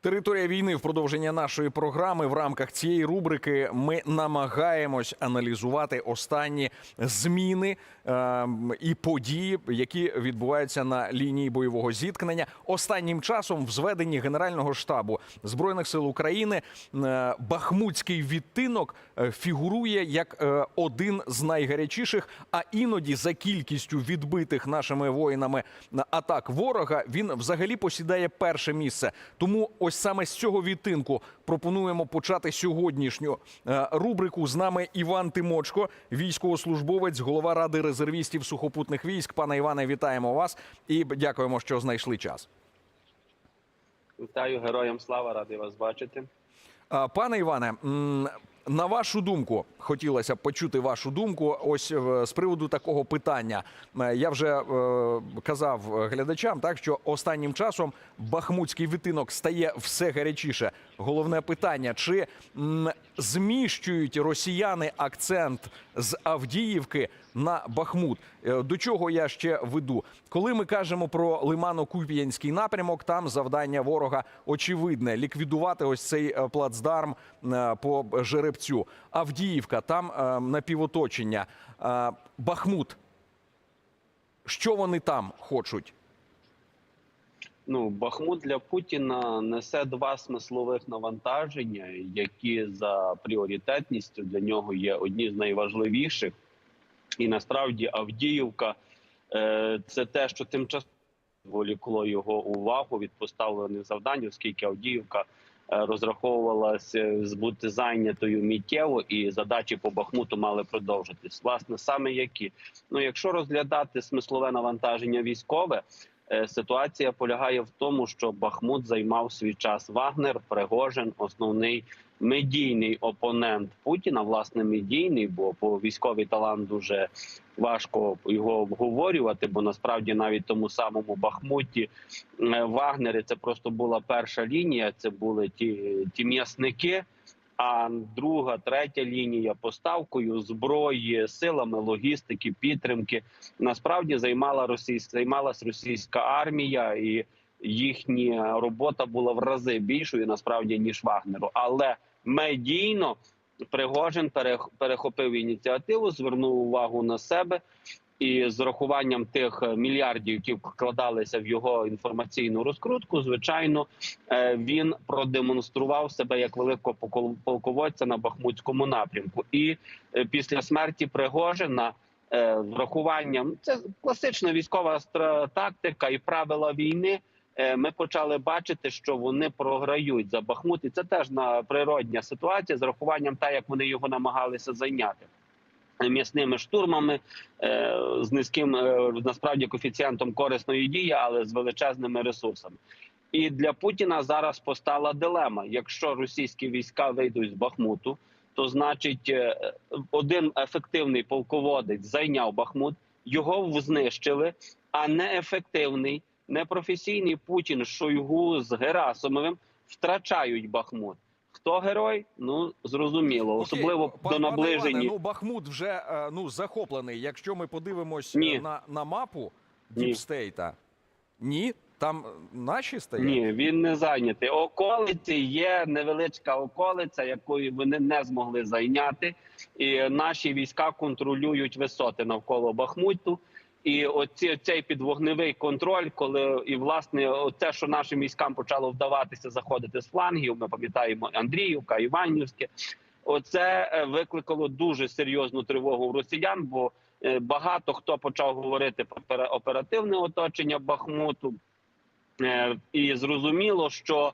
Територія війни в продовження нашої програми в рамках цієї рубрики ми намагаємось аналізувати останні зміни е, і події, які відбуваються на лінії бойового зіткнення. Останнім часом в зведенні Генерального штабу збройних сил України е, Бахмутський відтинок е, фігурує як е, один з найгарячіших. А іноді за кількістю відбитих нашими воїнами атак ворога він взагалі посідає перше місце. Тому ось саме з цього відтинку пропонуємо почати сьогоднішню е, рубрику. З нами Іван Тимочко, військовослужбовець, голова ради резервістів сухопутних військ. Пане Іване, вітаємо вас і дякуємо, що знайшли час. Вітаю героям слава, радий вас бачити. Пане Іване, на вашу думку, хотілося б почути вашу думку. Ось е, з приводу такого питання. Е, Я вже е, казав глядачам, так що останнім часом бахмутський витинок стає все гарячіше. Головне питання: чи зміщують росіяни акцент з Авдіївки на Бахмут? Е, До чого я ще веду? Коли ми кажемо про Лимано-Куп'янський напрямок, там завдання ворога очевидне ліквідувати ось цей е, плацдарм е, по жеребцю. Авдіївка, там напівоточення. Бахмут. Що вони там хочуть? Ну, Бахмут для Путіна несе два смислових навантаження, які за пріоритетністю для нього є одні з найважливіших. І насправді Авдіївка е, це те, що тимчасово волікло його увагу від поставлених завдань, оскільки Авдіївка е, розраховувалася бути зайнятою миттєво, і задачі по Бахмуту мали продовжитись. Власне, саме які ну, якщо розглядати смислове навантаження військове. Е, Ситуація полягає в тому, що Бахмут займав свій час. Вагнер, Пригожин, основний медійний опонент Путіна. Власне, медійний, бо по військовий талант дуже важко його обговорювати. Бо насправді навіть тому самому Бахмуті е, Вагнери це просто була перша лінія. Це були ті, ті м'ясники. А друга, третя лінія поставкою зброї, силами логістики, підтримки насправді займала російська займалась російська армія, і їхня робота була в рази більшою насправді ніж Вагнеру. Але медійно Пригожин перех- перехопив ініціативу, звернув увагу на себе. І з урахуванням тих е, мільярдів, які вкладалися в його інформаційну розкрутку, звичайно, е, він продемонстрував себе як великого полководця на бахмутському напрямку. І е, після смерті Пригожина врахуванням це класична військова тактика і правила війни. Ми почали бачити, що вони програють за Бахмут, і це теж на природня ситуація з рахуванням та як вони його намагалися зайняти м'ясними штурмами е, з низьким е, насправді коефіцієнтом корисної дії, але з величезними ресурсами. І для Путіна зараз постала дилема: якщо російські війська вийдуть з Бахмуту, то значить е, один ефективний полководець зайняв Бахмут, його знищили, а неефективний, непрофесійний Путін Шойгу з Герасимовим втрачають Бахмут. Хто герой? Ну зрозуміло, особливо Окей, до наближені. Іване, ну Бахмут вже е, ну захоплений. Якщо ми подивимось е, Ні. на, на мапу Ні. Діпстейта, ні, там е, наші стоять. Ні, він не зайнятий. Околиці є невеличка околиця, якою вони не змогли зайняти. І наші війська контролюють висоти навколо Бахмуту. І оці цей підвогневий контроль, коли і власне те, що нашим військам почало вдаватися заходити з флангів, ми пам'ятаємо Андріївка, Іванівське. Оце е, викликало дуже серйозну тривогу в росіян, бо е, багато хто почав говорити про оперативне оточення Бахмуту. Е, І зрозуміло, що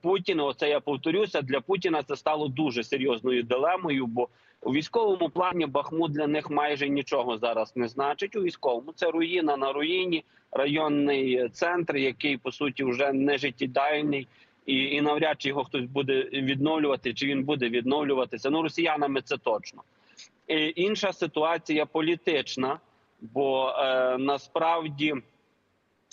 Путін, оце я повторюся, для Путіна це стало дуже серйозною дилемою, бо у військовому плані Бахмут для них майже нічого зараз не значить. У військовому це руїна на руїні, районний центр, який по суті вже не життєдайний, і, і навряд чи його хтось буде відновлювати, чи він буде відновлюватися. Ну росіянами це точно. І інша ситуація політична, бо е, насправді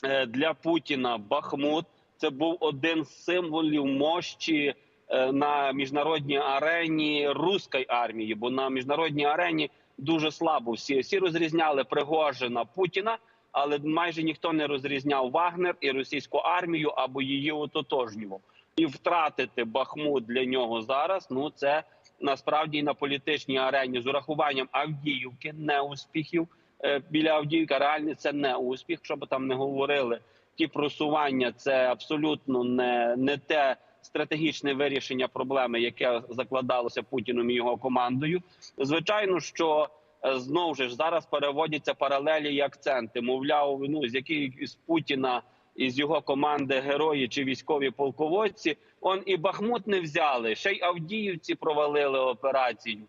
е, для Путіна Бахмут це був один з символів мощі е, на міжнародній арені руської армії. Бо на міжнародній арені дуже слабо всі всі розрізняли Пригожина Путіна. але майже ніхто не розрізняв Вагнер і російську армію або її ототожнював. І втратити Бахмут для нього зараз. Ну це насправді на політичній арені з урахуванням Авдіївки, неуспіхів е, біля Авдіївки. Реально це не успіх, щоб там не говорили. Ті просування це абсолютно не, не те стратегічне вирішення проблеми, яке закладалося Путіном і його командою. Звичайно, що е, знову ж зараз переводяться паралелі і акценти. Мовляв, ну з який з Путіна і з його команди герої чи військові полководці. Он і Бахмут не взяли, ще й Авдіївці провалили операцію.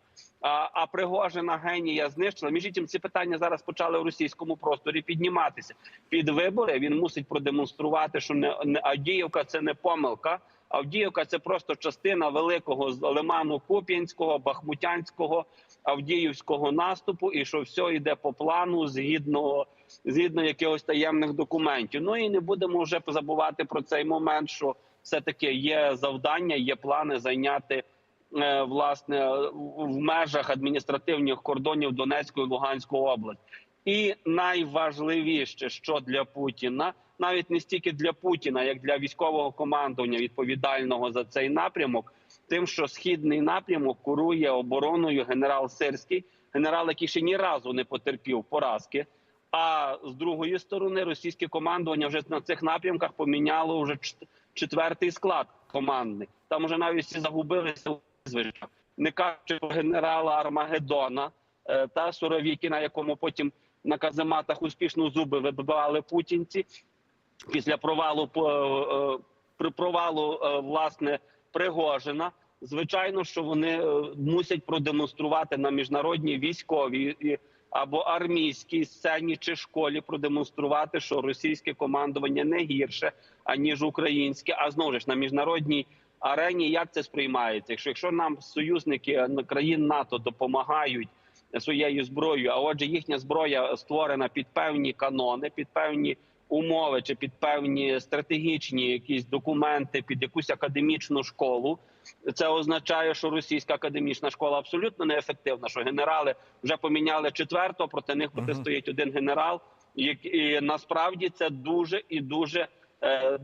А, Пригожина генія знищила. Між іншим, ці питання зараз почали в російському просторі підніматися. Під вибори він мусить продемонструвати, що не, не Авдіївка це не помилка. Авдіївка це просто частина великого лиману Куп'янського, Бахмутянського, Авдіївського наступу, і що все йде по плану згідно згідно якихось таємних документів. Ну і не будемо вже забувати про цей момент, що все таки є завдання, є плани зайняти власне в межах адміністративних кордонів Донецької і Луганської області. І найважливіше, що для Путіна, навіть не стільки для Путіна, як для військового командування відповідального за цей напрямок, тим, що східний напрямок курує обороною генерал Сирський, генерал, який ще ні разу не потерпів поразки. А з другої сторони, російське командування вже на цих напрямках поміняло вже четвертий склад командний. Там вже навіть всі загубилися у прізвищах. Не кажучи про генерала Армагеддона е, та Суровікіна, якому потім на казематах успішно зуби вибивали путінці після провалу по е, при провалу е, власне Пригожина. Звичайно, що вони е, мусять продемонструвати на міжнародній військовій або армійській сцені чи школі продемонструвати, що російське командування не гірше аніж українське, а знову ж на міжнародній арені як це сприймається? Якщо якщо нам союзники країн НАТО допомагають своєю зброєю, а отже, їхня зброя створена під певні канони, під певні умови чи під певні стратегічні якісь документи, під якусь академічну школу. Це означає, що російська академічна школа абсолютно неефективна. Що генерали вже поміняли четвертого, проти них протистоїть один генерал. І, і насправді це дуже і дуже е,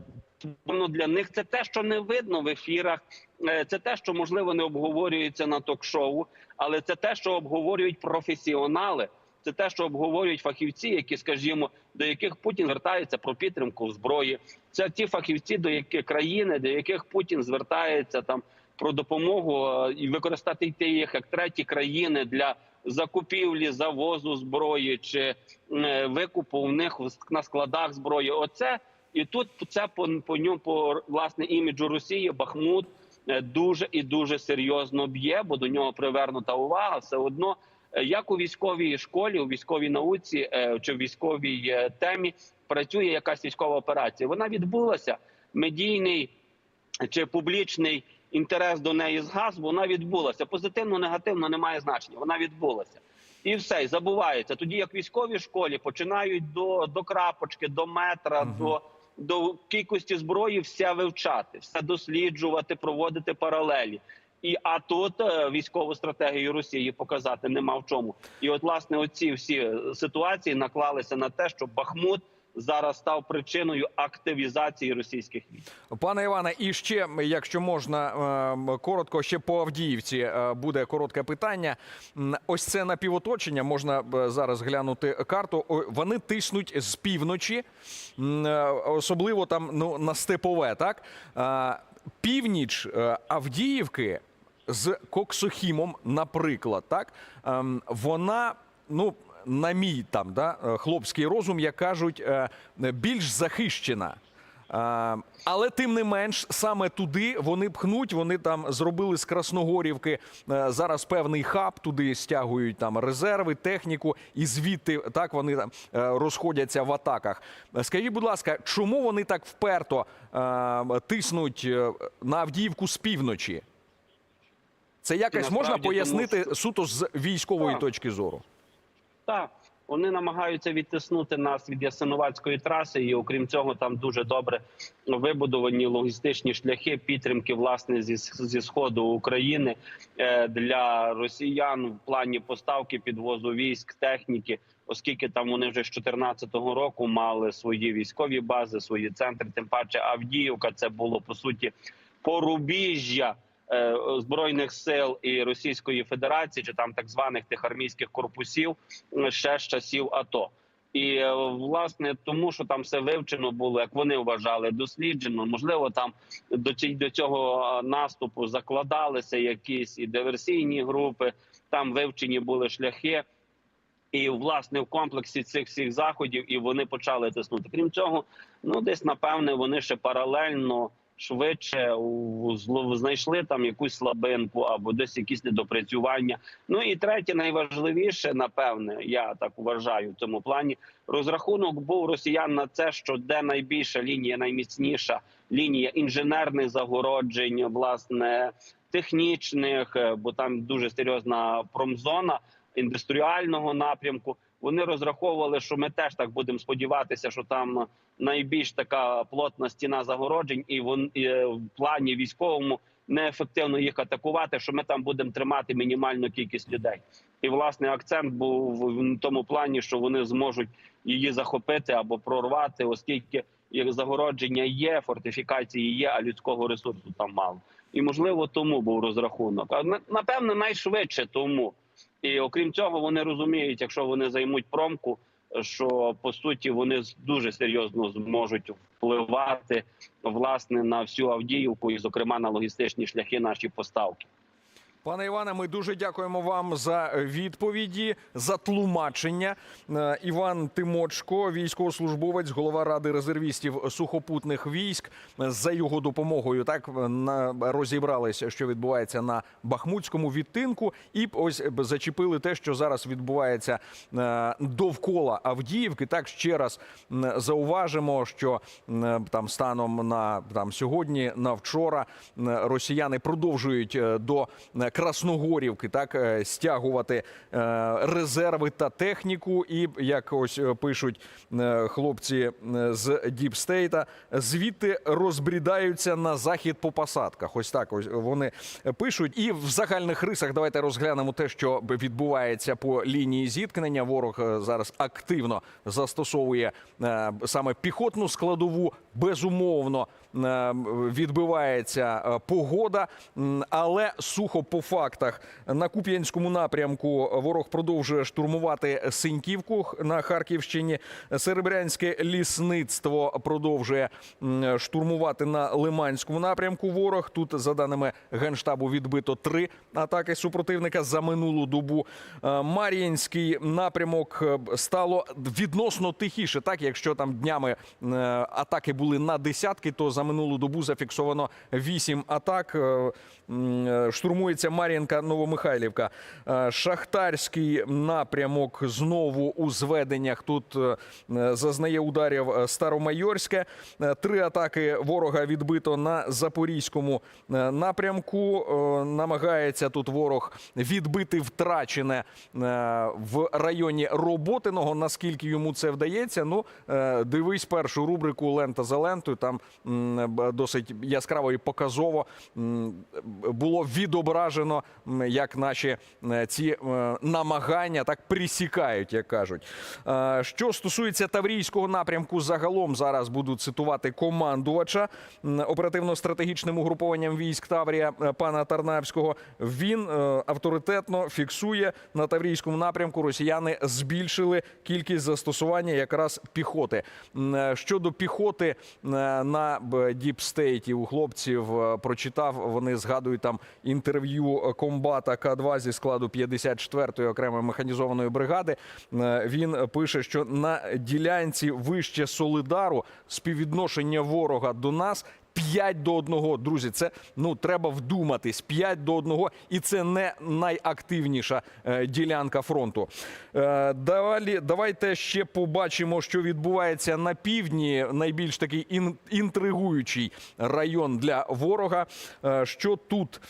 ну, для них це те, що не видно в ефірах. Е, Це те, що можливо не обговорюється на ток-шоу, але це те, що обговорюють професіонали. Це те, що обговорюють фахівці, які, скажімо, до яких Путін звертається про підтримку в зброї. Це ті фахівці, до яких країни, до яких Путін звертається там про допомогу е, і використати їх як треті країни для закупівлі, завозу зброї чи е, викупу в них на складах зброї. Оце і тут це по по ньому по власне іміджу Росії Бахмут е, дуже і дуже серйозно б'є, бо до нього привернута увага. Все одно, е, як у військовій школі, у військовій науці е, чи в військовій темі працює якась військова операція. Вона відбулася. Медійний чи публічний інтерес до неї згас, вона відбулася. Позитивно, негативно немає значення. Вона відбулася. І все, і забувається. Тоді як в військовій школі починають до, до крапочки, до метра, Мгм. до, до кількості зброї все вивчати, все досліджувати, проводити паралелі. І а тут е, військову стратегію Росії показати нема в чому. І от власне оці всі е, ситуації наклалися на те, що Бахмут зараз став причиною активізації російських військ. Пане Іване, і ще, якщо можна е, коротко, ще по Авдіївці е, буде коротке питання. Ось це напівоточення. Можна е, зараз глянути карту. Вони тиснуть з півночі, е, особливо там ну на степове. Так північ Авдіївки з Коксохімом, наприклад, так ем, вона ну. На мій там да е, хлопський розум, як кажуть, е, більш захищена. Але тим не менш, саме туди вони пхнуть. Вони там зробили з Красногорівки е, зараз певний хаб. Туди стягують там резерви, техніку, і звідти так вони там е, розходяться в атаках. Скажіть, будь ласка, чому вони так вперто е, тиснуть е, на Авдіївку з півночі? Це якось можна насправді тому, пояснити що- суто з військової Так. точки зору? Так, Вони намагаються відтиснути нас від Ясиновацької траси, і окрім цього, там дуже добре вибудовані логістичні шляхи підтримки власне зі, зі сходу України е, для росіян в плані поставки підвозу військ, техніки, оскільки там вони вже з 2014 року мали свої військові бази, свої центри. Тим паче Авдіївка це було по суті порубіжжя збройних сил і Російської Федерації, чи там так званих тих армійських корпусів е, ще з часів АТО. І е, власне тому, що там все вивчено було, як вони вважали, досліджено. Можливо, там до до цього е, наступу закладалися якісь і диверсійні групи. Там вивчені були шляхи. І власне в комплексі цих всіх заходів і вони почали тиснути. Крім цього, ну десь напевне вони ще паралельно швидше знайшли там якусь слабинку або десь якісь недопрацювання. Ну і третє, найважливіше, напевне, я так вважаю в цьому плані. Розрахунок був росіян на це, що де найбільша лінія, найміцніша лінія інженерних загороджень, власне технічних, е, бо там дуже серйозна промзона індустріального напрямку. Вони розраховували, що ми теж так будемо сподіватися, що там найбільш така плотна стіна загороджень, і вон і, е, в плані військовому неефективно їх атакувати. Що ми там будемо тримати мінімальну кількість людей. І власне акцент був в тому плані, що вони зможуть її захопити або прорвати, оскільки як загородження є, фортифікації є, а людського ресурсу там мало. І можливо тому був розрахунок. А на- напевне, найшвидше тому. І окрім цього, вони розуміють, якщо вони займуть промку, що по суті вони дуже серйозно зможуть впливати власне на всю Авдіївку і, зокрема, на логістичні шляхи наші поставки. Пане Іване, ми дуже дякуємо вам за відповіді, за тлумачення. Е, Іван Тимочко, військовослужбовець, голова ради резервістів сухопутних військ. За його допомогою так на розібралися, що відбувається на Бахмутському відтинку, і ось зачепили те, що зараз відбувається е, довкола Авдіївки. Так ще раз зауважимо, що там станом на там сьогодні, на вчора, росіяни продовжують е, до е, Красногорівки так е, стягувати е, резерви та техніку. І як ось е, пишуть хлопці з Діпстейта, звідти розбрідаються на захід по посадках. Ось так ось вони пишуть. І в загальних рисах давайте розглянемо те, що відбувається по лінії зіткнення. Ворог зараз активно застосовує саме піхотну складову. Безумовно е, відбивається е, погода, але сухо по фактах на Куп'янському напрямку ворог продовжує штурмувати Синьківку на Харківщині. Серебрянське лісництво продовжує штурмувати на Лиманському напрямку. Ворог тут, за даними генштабу, відбито три атаки супротивника за минулу добу. Е, Мар'їнський напрямок стало відносно тихіше. Так, якщо там днями атаки були на десятки, то за минулу добу зафіксовано вісім атак. Е, Штурмується Мар'їнка Новомихайлівка. Е, Шахтарський напрямок знову у зведеннях. Тут е, зазнає ударів Старомайорське. Три атаки ворога відбито на Запорізькому напрямку. Намагається тут ворог відбити втрачене в районі Роботиного. Наскільки йому це вдається? Ну дивись першу рубрику Лента за лентою. Там досить яскраво і показово було відображено, як наші е, ці е, намагання так присікають, як кажуть. Е, Що стосується Таврійського напрямку, загалом зараз буду цитувати командувача оперативно-стратегічним угрупованням військ Таврія пана Тарнавського. Він авторитетно фіксує на Таврійському напрямку. Росіяни збільшили кількість застосування якраз піхоти. Щодо піхоти на діпстейті у хлопців прочитав. Вони згадують там інтерв'ю комбата К2 зі складу 54-ї окремої механізованої бригади. Е, Він пише, що на ділянці вище Солидару співвідношення ворога до нас. 5 до 1, друзі, це ну треба вдуматись. 5 до 1, і це не найактивніша е, ділянка фронту. Е, далі давайте ще побачимо, що відбувається на півдні. Найбільш такий ін, інтригуючий район для ворога. Е, що тут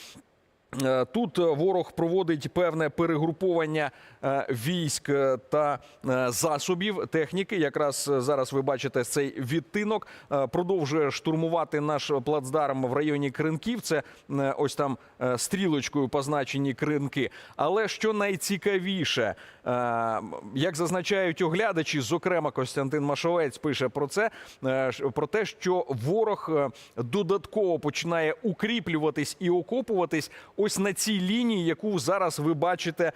Тут е, ворог проводить певне перегруповання е, військ е, та е, засобів техніки. Якраз е, зараз ви бачите цей відтинок. Е, Продовжує штурмувати наш плацдарм в районі Кринків. Це е, ось там е, стрілочкою позначені кринки. Але що найцікавіше, е, як зазначають оглядачі, зокрема Костянтин Машовець пише про це: е, про те, що ворог е, додатково починає укріплюватись і окопуватись ось на цій лінії, яку зараз ви бачите е,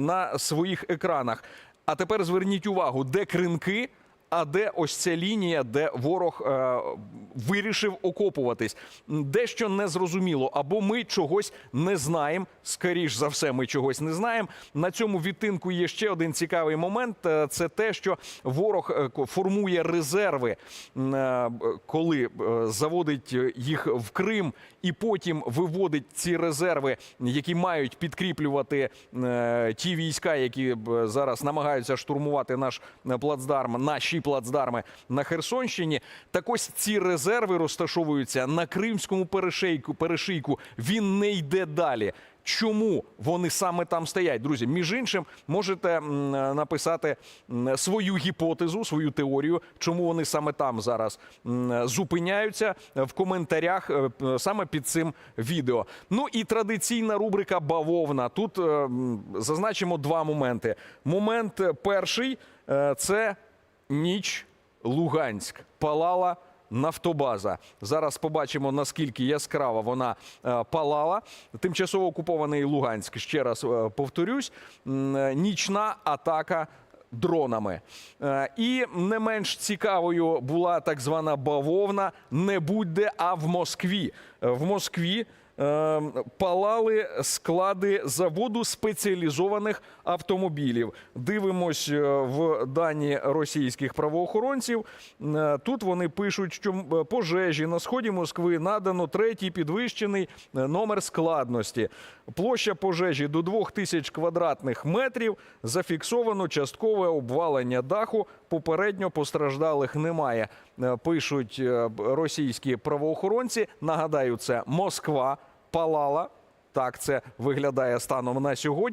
на своїх екранах. А тепер зверніть увагу, де кринки. А де ось ця лінія, де ворог е, вирішив окопуватись? Дещо незрозуміло, або ми чогось не знаємо. Скоріш за все, ми чогось не знаємо. На цьому відтинку є ще один цікавий момент: е, це те, що ворог е, формує резерви, е, коли е, заводить їх в Крим, і потім виводить ці резерви, які мають підкріплювати е, ті війська, які зараз намагаються штурмувати наш плацдарм, наші плацдарми на Херсонщині. Так ось ці резерви розташовуються на Кримському перешийку. перешийку. Він не йде далі. Чому вони саме там стоять, друзі? Між іншим, можете написати свою гіпотезу, свою теорію, чому вони саме там зараз зупиняються в коментарях е, саме під цим відео. Ну і традиційна рубрика бавовна. Тут е, зазначимо два моменти. Момент перший е, це ніч Луганськ. Палала нафтобаза. Зараз побачимо, наскільки яскраво вона е, палала. Тимчасово окупований Луганськ. Ще раз е, повторюсь. Е, Нічна атака. Дронами і не менш цікавою була так звана бавовна не будь-де, а в Москві. В Москві палали склади заводу спеціалізованих автомобілів. Дивимось е, в дані російських правоохоронців. Е, Тут вони пишуть, що пожежі на сході Москви надано третій підвищений е, номер складності. Площа пожежі до 2000 квадратних метрів. Зафіксовано часткове обвалення даху. Попередньо постраждалих немає. Е, Пишуть е, російські правоохоронці. Нагадаю, це Москва палала. Так це виглядає станом на сьогодні.